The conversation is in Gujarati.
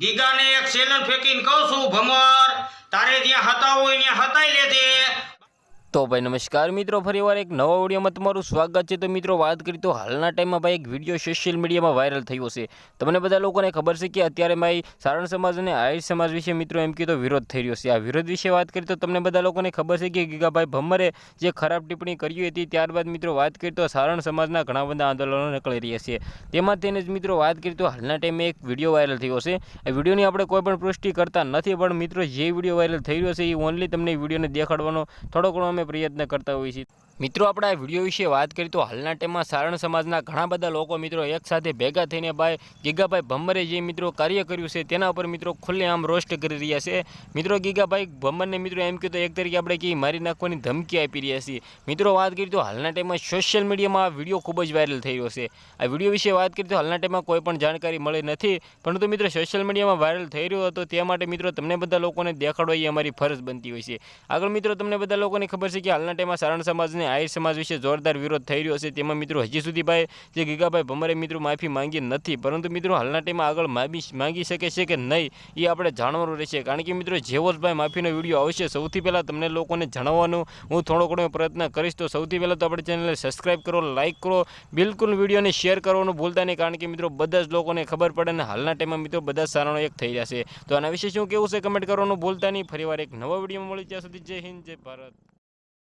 ગીગાને એક સેલન ફેંકીને કહું છું ભમર તારે જ્યાં હતા હોય ત્યાં હતાઈ લેજે. તો ભાઈ નમસ્કાર મિત્રો, ફરીવાર એક નવા વિડીયોમાં તમારું સ્વાગત છે. તો મિત્રો, વાત કરી તો હાલના ટાઈમમાં ભાઈ એક વીડિયો સોશિયલ મીડિયામાં વાયરલ થયો છે. તમને બધા લોકોને ખબર છે કે અત્યારે ભાઈ સારણ સમાજ અને આહિર સમાજ વિશે મિત્રો એમ કીધો વિરોધ થઈ રહ્યો છે. આ વિરોધ વિશે વાત કરી તો તમને બધા લોકોને ખબર છે કે ગીગાભાઈ ભમ્મરે જે ખરાબ ટિપ્પણી કરી હતી, ત્યારબાદ મિત્રો વાત કરી તો સારણ સમાજના ઘણા બધા આંદોલનો નીકળી રહ્યા છે. તેમાં તેને જ મિત્રો વાત કરી તો હાલના ટાઈમે એક વીડિયો વાયરલ થયો છે. એ વિડીયોની આપણે કોઈ પણ પુષ્ટિ કરતા નથી, પણ મિત્રો જે વીડિયો વાયરલ થઈ રહ્યો છે, એ ઓનલી તમને વિડીયોને દેખાડવાનો થોડો ઘણો અમે પ્રયત્ન કરતા હોઈએ છીએ મિત્રો, આપણે આ વીડિયો વિશે વાત કરી તો હાલના ટાઈમમાં સારણ સમાજના ઘણા બધા લોકો મિત્રો એકસાથે ભેગા થઈને ભાઈ ગીગાભાઈ ભમ્મરે જે મિત્રો કાર્ય કર્યું છે તેના ઉપર મિત્રો ખુલ્લે આમ રોસ્ટ કરી રહ્યા છે. મિત્રો, ગીગાભાઈ ભમ્મરને મિત્રો એમ કીધું એક તરીકે આપણે કે મારી નાખવાની ધમકી આપી રહ્યા છીએ. મિત્રો, વાત કરી તો હાલના ટાઈમમાં સોશિયલ મીડિયામાં આ વીડિયો ખૂબ જ વાયરલ થઈ રહ્યો છે. આ વીડિયો વિશે વાત કરી તો હાલના ટાઈમમાં કોઈ પણ જાણકારી મળી નથી, પરંતુ મિત્રો સોશિયલ મીડિયામાં વાયરલ થઈ રહ્યો હતો તે માટે મિત્રો તમને બધા લોકોને દેખાડવા એ અમારી ફરજ બનતી હોય છે. આગળ મિત્રો, તમને બધા લોકોને ખબર છે કે હાલના ટાઈમમાં સારણ સમાજને આહિર સમાજ વિશે જોરદાર વિરોધ થઈ રહ્યો છે. તેમાં મિત્રો હજી સુધી ભાઈ જે ગીગાભાઈ ભમરે મિત્રો માફી માંગી નથી, પરંતુ મિત્રો હાલના ટાઈમમાં આગળ માંગી શકે છે કે નહીં, એ આપણે જાણવાનું રહેશે. કારણ કે મિત્રો જેવો જ ભાઈ માફીનો વીડિયો આવશે, સૌથી પહેલાં તમને લોકોને જણાવવાનું હું થોડો ઘણો પ્રયત્ન કરીશ. તો સૌથી પહેલાં તો આપણે ચેનલને સબસ્ક્રાઈબ કરો લાઇક કરો, બિલકુલ વિડીયોને શેર કરવાનું ભૂલતા નહીં, કારણ કે મિત્રો બધા જ લોકોને ખબર પડે અને હાલના ટાઈમમાં મિત્રો બધા સારાનો એક થઈ જશે તો આના વિશે શું કેવું છે કમેન્ટ કરવાનું ભૂલતા નહીં. ફરીવાર એક નવા વીડિયો મળી ત્યાં સુધી જય હિન્દ, જય ભારત.